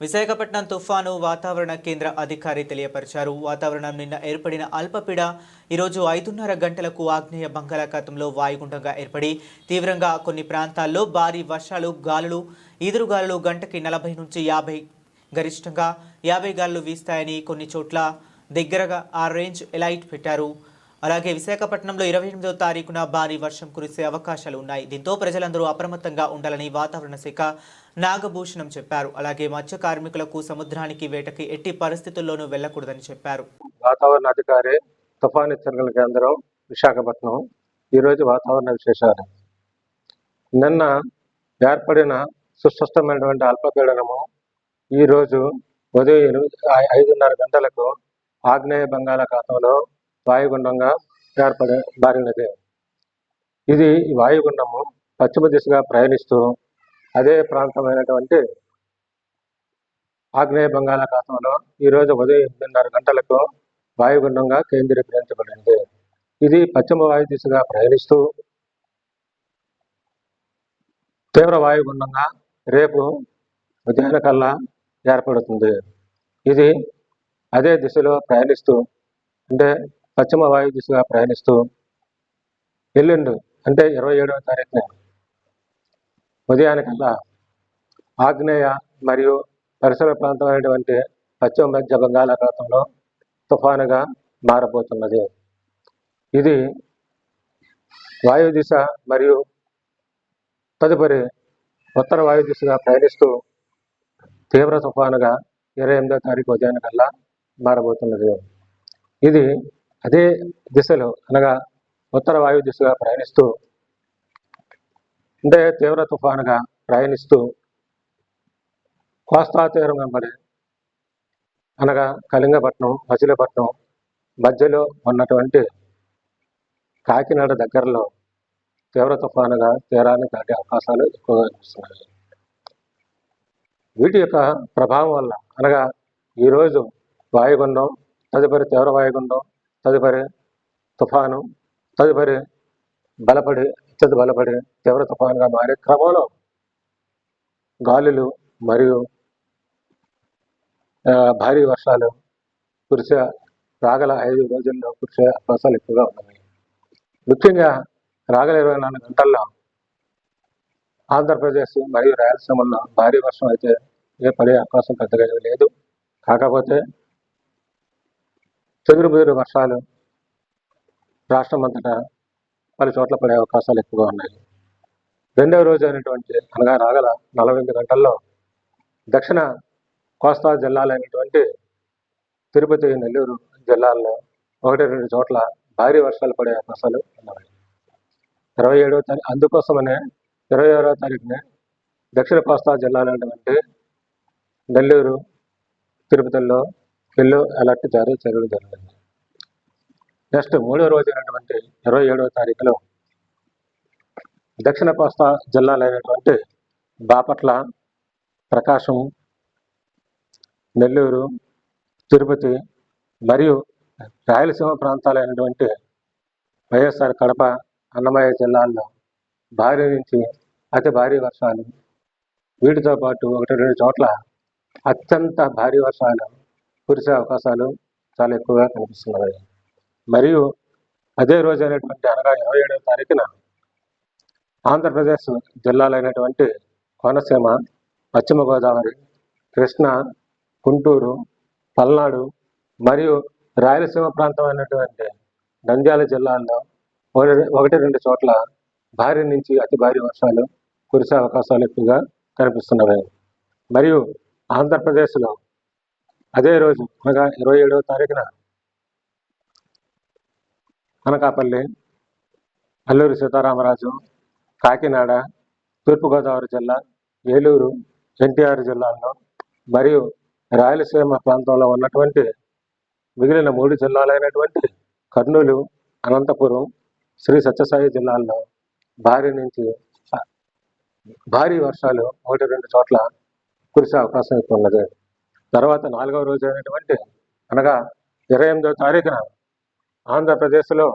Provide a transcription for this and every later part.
విశాఖపట్నం తుఫాను వాతావరణ కేంద్ర అధికారి తెలియపరిచారు. వాతావరణం నిన్న ఏర్పడిన అల్పపీడ ఈరోజు ఐదున్నర గంటలకు ఆగ్నేయ బంగాళాఖాతంలో వాయుగుండంగా ఏర్పడి తీవ్రంగా కొన్ని ప్రాంతాల్లో భారీ వర్షాలు గాలులు ఈదురుగాలులు గంటకి నలభై నుంచి యాభై గరిష్టంగా యాభై గాలులు వీస్తాయని కొన్ని చోట్ల దగ్గరగా ఆ రేంజ్ ఎలైట్ పెట్టారు. అలాగే విశాఖపట్నంలో ఇరవై ఎనిమిదో తారీఖున భారీ వర్షం కురిసే అవకాశాలు ఉన్నాయి. దీంతో ప్రజలందరూ అప్రమత్తంగా ఉండాలని వాతావరణ శాఖ నాగభూషణం చెప్పారు. అలాగే మత్స్య కార్మికులకు సముద్రానికి వేటకి ఎట్టి పరిస్థితుల్లోనూ వెళ్ళకూడదని చెప్పారు. వాతావరణ అధికారి తుఫాన్ హెచ్చరికల కేంద్రం విశాఖపట్నం. ఈరోజు వాతావరణ విశేషాలు. నిన్న ఏర్పడిన సుస్పష్టమైనటువంటి అల్పపీడనము ఈరోజు ఉదయం ఎనిమిది ఐదున్నర గంటలకు ఆగ్నేయ బంగాళాఖాతంలో వాయుగుండంగా ఏర్పడి మారినది ఇది వాయుగుండము పశ్చిమ దిశగా ప్రయాణిస్తూ అదే ప్రాంతమైనటువంటి ఆగ్నేయ బంగాళాఖాతంలో ఈరోజు ఉదయం ఎనిమిదిన్నర గంటలకు వాయుగుండంగా కేంద్రీకరించబడింది ఇది పశ్చిమ వాయు దిశగా ప్రయాణిస్తూ తీవ్ర వాయుగుండంగా రేపు ఉదయాన కల్లా ఏర్పడుతుంది. ఇది అదే దిశలో ప్రయాణిస్తూ అంటే పశ్చిమ వాయు దిశగా ప్రయాణిస్తూ ఎల్లుండి అంటే ఇరవై ఏడవ తారీఖున ఉదయానికల్లా ఆగ్నేయ మరియు పరిసర ప్రాంతమైనటువంటి పశ్చిమ మధ్య బంగాళాఖాతంలో తుఫానుగా మారబోతున్నది. ఇది వాయు దిశ మరియు తదుపరి ఉత్తర వాయు దిశగా ప్రయాణిస్తూ తీవ్ర తుఫానుగా ఇరవై ఎనిమిదో తారీఖు ఉదయానికల్లా మారబోతున్నది. ఇది అదే దిశలో అనగా ఉత్తర వాయు దిశగా ప్రయాణిస్తూ అంటే తీవ్ర తుఫానుగా ప్రయాణిస్తూ కోస్తా తీరం వెంబడి అనగా కళింగపట్నం మచిలీపట్నం మధ్యలో ఉన్నటువంటి కాకినాడ దగ్గరలో తీవ్ర తుఫానుగా తీరాన్ని దాటే అవకాశాలు ఎక్కువగా కనిపిస్తున్నాయి. వీటి యొక్క ప్రభావం వల్ల అనగా ఈరోజు వాయుగుండం తదుపరి తీవ్ర వాయుగుండం తదుపరి తుఫాను తదుపరి బలపడి అత్యంత బలపడి తీవ్ర తుఫానుగా మారే క్రమంలో గాలులు మరియు భారీ వర్షాలు కురిసే రాగల ఐదు రోజుల్లో కురిసే అవకాశాలు ఎక్కువగా ఉన్నాయి. ముఖ్యంగా రాగల ఇరవై నాలుగు గంటల్లో ఆంధ్రప్రదేశ్ మరియు రాయలసీమలో భారీ వర్షం అయితే ఏ పడే అవకాశం పెద్దగా లేదు. కాకపోతే చెదురుబుదురు వర్షాలు రాష్ట్రం అంతటా పలు చోట్ల పడే అవకాశాలు ఎక్కువగా ఉన్నాయి. రెండవ రోజు అయినటువంటి అనగా రాగల నలభై ఎనిమిది గంటల్లో దక్షిణ కోస్తా జిల్లాలైనటువంటి తిరుపతి నెల్లూరు జిల్లాల్లో ఒకటి రెండు చోట్ల భారీ వర్షాలు పడే అవకాశాలు ఉన్నాయి. ఇరవై ఏడవ తారీఖు అందుకోసమనే ఇరవై ఆరవ తారీఖున దక్షిణ కోస్తా జిల్లాలైనటువంటి నెల్లూరు తిరుపతిలో ఎల్లో అలర్ట్ జారీ చేయడం జరిగింది నెక్స్ట్ మూడో రోజు అయినటువంటి ఇరవై ఏడవ తారీఖులో దక్షిణ కోస్తా జిల్లాలైనటువంటి బాపట్ల ప్రకాశం నెల్లూరు తిరుపతి మరియు రాయలసీమ ప్రాంతాలైనటువంటి వైఎస్ఆర్ కడప అన్నమయ్య జిల్లాల్లో భారీ నుంచి అతి భారీ వర్షాలు. వీటితో పాటు ఒకటి రెండు చోట్ల అత్యంత భారీ వర్షాలు. కురిసే అవకాశాలు చాలా ఎక్కువగా కనిపిస్తున్నాయి. మరియు అదే రోజు అయినటువంటి అనగా ఇరవై ఏడవ తారీఖున ఆంధ్రప్రదేశ్ జిల్లాలైనటువంటి కోనసీమ పశ్చిమ గోదావరి కృష్ణా గుంటూరు పల్నాడు మరియు రాయలసీమ ప్రాంతం అయినటువంటి నంద్యాల జిల్లాల్లో ఒకటి- ఒకటి రెండు చోట్ల భారీ నుంచి అతి భారీ వర్షాలు కురిసే అవకాశాలు ఎక్కువగా కనిపిస్తున్నవి. మరియు ఆంధ్రప్రదేశ్లో అదే రోజు అనగా ఇరవై ఏడవ తారీఖున అనకాపల్లి అల్లూరి సీతారామరాజు కాకినాడ తూర్పుగోదావరి జిల్లా ఏలూరు ఎన్టీఆర్ జిల్లాల్లో మరియు రాయలసీమ ప్రాంతంలో ఉన్నటువంటి మిగిలిన మూడు జిల్లాలైనటువంటి కర్నూలు అనంతపురం శ్రీ సత్యసాయి జిల్లాల్లో భారీ నుంచి భారీ వర్షాలు ఒకటి రెండు చోట్ల కురిసే అవకాశం ఎక్కువ ఉన్నది. తర్వాత నాలుగవ రోజు అయినటువంటి అనగా ఇరవై ఎనిమిదవ తారీఖున ఆంధ్రప్రదేశ్లో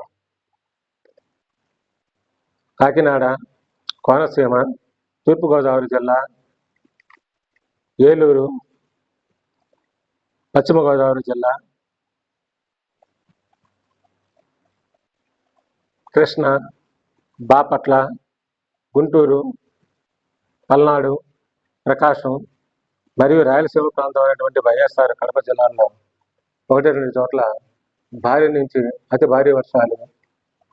కాకినాడ కోనసీమ తూర్పుగోదావరి జిల్లా ఏలూరు పశ్చిమ గోదావరి జిల్లా కృష్ణ బాపట్ల గుంటూరు పల్నాడు ప్రకాశం మరియు రాయలసీమ ప్రాంతం అయినటువంటి వైఎస్ఆర్ కడప జిల్లాలో ఒకటి రెండు చోట్ల భారీ నుంచి అతి భారీ వర్షాలు.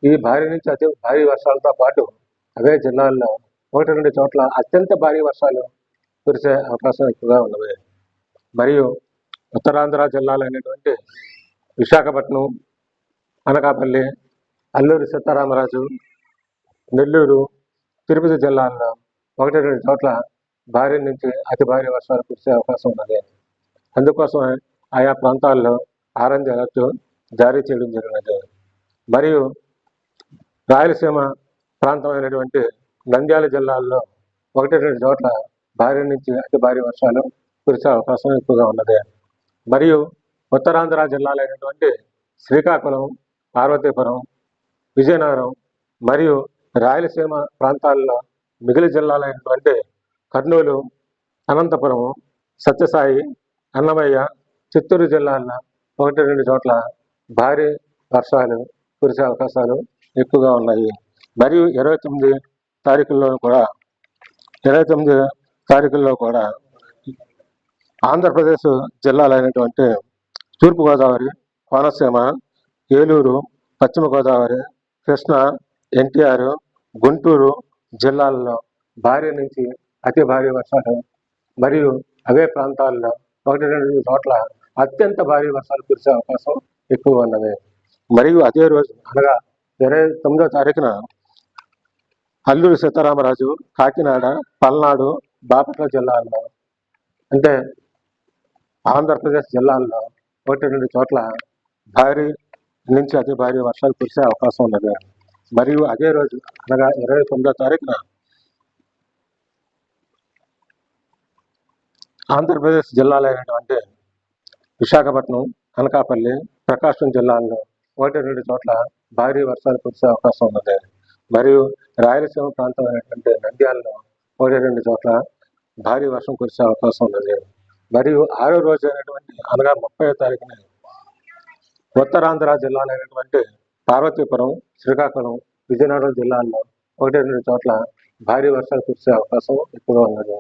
ఈ భారీ నుంచి అతి భారీ వర్షాలతో పాటు అవే జిల్లాల్లో ఒకటి రెండు చోట్ల అత్యంత భారీ వర్షాలు కురిసే అవకాశం ఎక్కువగా ఉన్నవి. మరియు ఉత్తరాంధ్ర జిల్లాలైనటువంటి విశాఖపట్నం అనకాపల్లి అల్లూరి సీతారామరాజు నెల్లూరు తిరుపతి జిల్లాల్లో ఒకటి రెండు చోట్ల భారీ నుంచి అతి భారీ వర్షాలు కురిసే అవకాశం ఉన్నది. అందుకోసం ఆయా ప్రాంతాల్లో ఆరెంజ్ అలర్ట్ జారీ చేయడం జరిగినది. మరియు రాయలసీమ ప్రాంతమైనటువంటి నంద్యాల జిల్లాల్లో ఒకటి రెండు చోట్ల భారీ నుంచి అతి భారీ వర్షాలు కురిసే అవకాశం ఎక్కువగా ఉన్నది. మరియు ఉత్తరాంధ్ర జిల్లాలైనటువంటి శ్రీకాకుళం పార్వతీపురం విజయనగరం మరియు రాయలసీమ ప్రాంతాల్లో మిగిలిన జిల్లాలైనటువంటి కర్నూలు అనంతపురం సత్యసాయి అన్నమయ్య చిత్తూరు జిల్లాల్లో ఒకటి రెండు చోట్ల భారీ వర్షాలు కురిసే అవకాశాలు ఎక్కువగా ఉన్నాయి. మరియు ఇరవై తొమ్మిది తారీఖుల్లో కూడా ఇరవై తొమ్మిది తారీఖుల్లో కూడా ఆంధ్రప్రదేశ్ జిల్లాలైనటువంటి తూర్పుగోదావరి కోనసీమ ఏలూరు పశ్చిమ గోదావరి కృష్ణా ఎన్టీఆర్ గుంటూరు జిల్లాల్లో భారీ నుంచి అతి భారీ వర్షాలు. మరియు అవే ప్రాంతాల్లో ఒకటి రెండు చోట్ల అత్యంత భారీ వర్షాలు కురిసే అవకాశం ఎక్కువ ఉన్నది. మరియు అదే రోజు అనగా ఇరవై తొమ్మిదో తారీఖున అల్లూరి సీతారామరాజు కాకినాడ పల్నాడు బాపట్ల జిల్లాల్లో అంటే ఆంధ్రప్రదేశ్ జిల్లాల్లో ఒకటి రెండు చోట్ల భారీ నుంచి అతి భారీ వర్షాలు కురిసే అవకాశం ఉన్నది. మరియు అదే రోజు అనగా ఇరవై తొమ్మిదో తారీఖున ఆంధ్రప్రదేశ్ జిల్లాలైనటువంటి విశాఖపట్నం అనకాపల్లి ప్రకాశం జిల్లాల్లో ఒకటి రెండు చోట్ల భారీ వర్షాలు కురిసే అవకాశం ఉన్నది. మరియు రాయలసీమ ప్రాంతం అయినటువంటి నంద్యాలలో ఒకటి రెండు చోట్ల భారీ వర్షం కురిసే అవకాశం ఉన్నది. మరియు ఆరో రోజు అయినటువంటి అనగా ముప్పై తారీఖున ఉత్తరాంధ్ర జిల్లాలైనటువంటి పార్వతీపురం శ్రీకాకుళం విజయనగరం జిల్లాల్లో ఒకటి రెండు చోట్ల భారీ వర్షాలు కురిసే అవకాశం ఎక్కువగా ఉన్నది.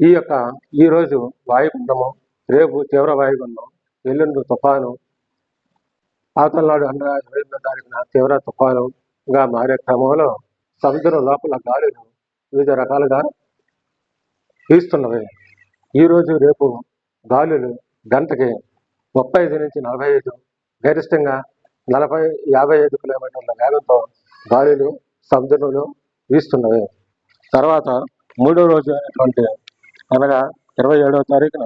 ఈ యొక్క ఈరోజు వాయుగుండము రేపు తీవ్ర వాయుగుండం ఎల్లుండి తుఫాను అవతల నాడు ఇరవై ఎనిమిదో తారీఖున తీవ్ర తుఫానుగా మారే క్రమంలో సముద్రం లోపల గాలులు వివిధ రకాలుగా వీస్తున్నవి. ఈ రోజు రేపు గాలులు గంటకి ముప్పై ఐదు నుంచి నలభై ఐదు గరిష్టంగా నలభై యాభై ఐదు కిలోమీటర్ల వేగంతో గాలులు సముద్రంలో వీస్తున్నవి. తర్వాత మూడో రోజు అయినటువంటి అనగా ఇరవై ఏడవ తారీఖున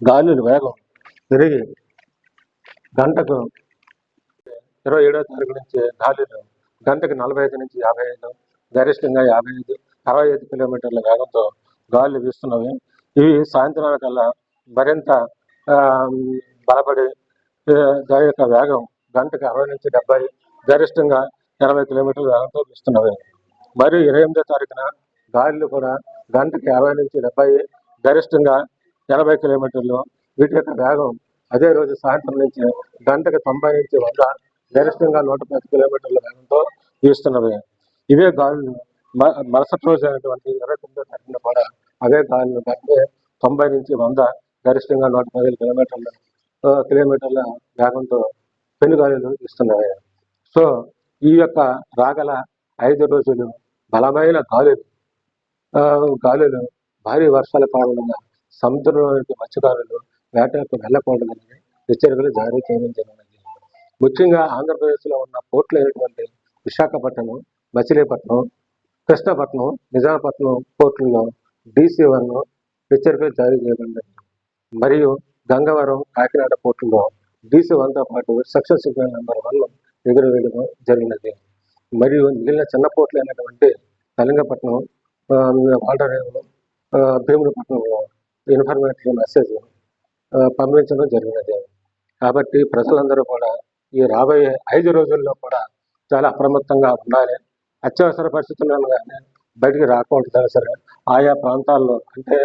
గాలులు వేగం పెరిగి గంటకు ఇరవై ఏడవ తారీఖు నుంచి గాలులు గంటకు నలభై ఐదు నుంచి యాభై ఐదు గరిష్టంగా యాభై ఐదు అరవై ఐదు కిలోమీటర్ల వేగంతో గాలులు వీస్తున్నవి. ఇవి సాయంత్రానికల్లా మరింత బలపడి దాని యొక్క వేగం గంటకు అరవై నుంచి డెబ్బై గరిష్టంగా ఎనభై కిలోమీటర్ల వేగంతో వీస్తున్నవి. మరియు ఇరవై ఎనిమిదో తారీఖున గాలులు కూడా గంటకి యాభై నుంచి డెబ్బై గరిష్టంగా ఎనభై కిలోమీటర్లు వీటి యొక్క వేగం అదే రోజు సాయంత్రం నుంచి గంటకి తొంభై నుంచి వంద గరిష్టంగా నూట పది కిలోమీటర్ల వేగంతో వీస్తున్నవి. ఇవే గాలులు మ- మరుసటి రోజు అయినటువంటి ఇరవై తొమ్మిదో తారీఖున కూడా అవే గాలులు గంటే తొంభై నుంచి వంద గరిష్టంగా నూట పదిహేను కిలోమీటర్ల కిలోమీటర్ల వేగంతో పెనుగాలులు ఇస్తున్నాయి సో ఈ యొక్క రాగల ఐదు రోజులు బలమైన గాలులు గాలులు భారీ వర్షాల కారణంగా సముద్రంలోని మత్స్యకారులు వేటకు వెళ్ళకూడదని హెచ్చరికలు జారీ చేయడం జరిగింది. ముఖ్యంగా ఆంధ్రప్రదేశ్లో ఉన్న పోర్టులు అయినటువంటి విశాఖపట్నం మచిలీపట్నం కృష్ణపట్నం నిజామపట్నం పోర్టుల్లో డీసీ వన్ హెచ్చరికలు జారీ చేయబడింది మరియు గంగవరం కాకినాడ పోర్టులో డీసీ వన్తో పాటు సక్సెస్ సిగ్నల్ నెంబర్ వన్ ఎగురవేయడం జరిగినది. మరియు మిగిలిన చిన్న పోర్టులు అయినటువంటి కళింగపట్నం ఆ, వాల్టరేవు ఆ, ఇన్ఫర్మేటరీ మెసేజ్ పంపించడం జరిగినది. కాబట్టి ప్రజలందరూ కూడా ఈ రాబోయే ఐదు రోజుల్లో కూడా చాలా అప్రమత్తంగా ఉండాలి. అత్యవసర పరిస్థితుల్లో కానీ బయటికి రాకుండా సరే ఆయా ప్రాంతాల్లో అంటే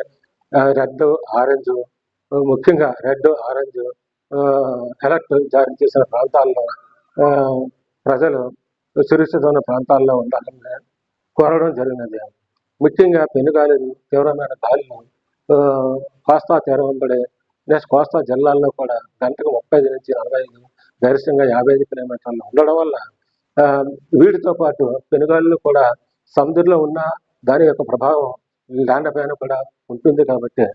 రెడ్ ఆరెంజ్ ముఖ్యంగా రెడ్ ఆరెంజ్ అలర్ట్ జారీ చేసిన ప్రాంతాల్లో ప్రజలు సురక్షిత ప్రాంతాల్లో ఉండాలని కోరడం జరిగినది. ముఖ్యంగా పెనుగాలులు తీవ్రమైన గాలులు కోస్తా తీర వెంబడి నెక్స్ట్ కోస్తా జిల్లాల్లో కూడా గంటకు ముప్పై ఐదు నుంచి నలభై ఐదు గరిష్టంగా యాభై ఐదు కిలోమీటర్లు ఉండడం వల్ల వీటితో పాటు పెనుగాలులు కూడా సముద్రంలో ఉన్న దాని యొక్క ప్రభావం ల్యాండ్ పైన కూడా ఉంటుంది కాబట్టి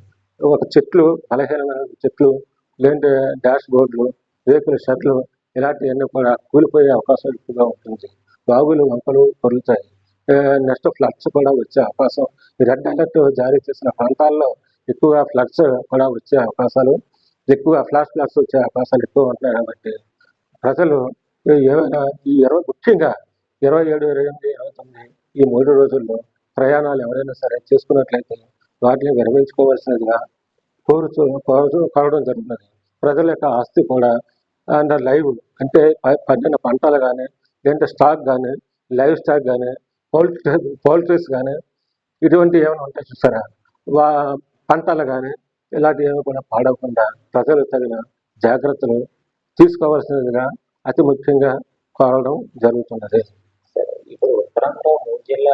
ఒక చెట్లు బలహీనమైన చెట్లు లేదంటే డాష్ బోర్డులు రేకుల షర్ట్లు ఇలాంటివన్నీ కూడా కూలిపోయే అవకాశం ఎక్కువగా ఉంటుంది. బాగులు వంకలు పొరులుతాయి నెక్స్ట్ ఫ్లడ్స్ కూడా వచ్చే అవకాశం. రెడ్ అలర్ట్ జారీ చేసిన ప్రాంతాల్లో ఎక్కువగా ఫ్లడ్స్ కూడా వచ్చే అవకాశాలు ఎక్కువగా ఫ్లాష్ ఫ్లడ్స్ వచ్చే అవకాశాలు ఎక్కువ ఉంటున్నాయి కాబట్టి ప్రజలు ఏమైనా ఈ ఇరవై ముఖ్యంగా ఇరవై ఏడు ఇరవై ఎనిమిది ఇరవై తొమ్మిది ఈ మూడు రోజుల్లో ప్రయాణాలు ఎవరైనా సరే చేసుకున్నట్లయితే వాటిని విరమించుకోవాల్సినదిగా కోరుతూ కోరుతూ కోరడం జరుగుతుంది. ప్రజల యొక్క ఆస్తి కూడా అండ్ లైవ్ అంటే ప- పండిన పంటలు కానీ లేదంటే స్టాక్ కానీ లైవ్ స్టాక్ కానీ పౌల్ట్రీ పౌల్ట్రీస్ కానీ ఇటువంటి ఏమైనా ఉంటే చూసారా వా పంటలు కానీ ఇలాంటివి ఏమి కూడా పాడవకుండా ప్రజలు తగిన జాగ్రత్తలు తీసుకోవాల్సినదిగా అతి ముఖ్యంగా కోరడం జరుగుతున్నది. ఇప్పుడు ఉత్తరాంధ్ర మూడు జిల్లా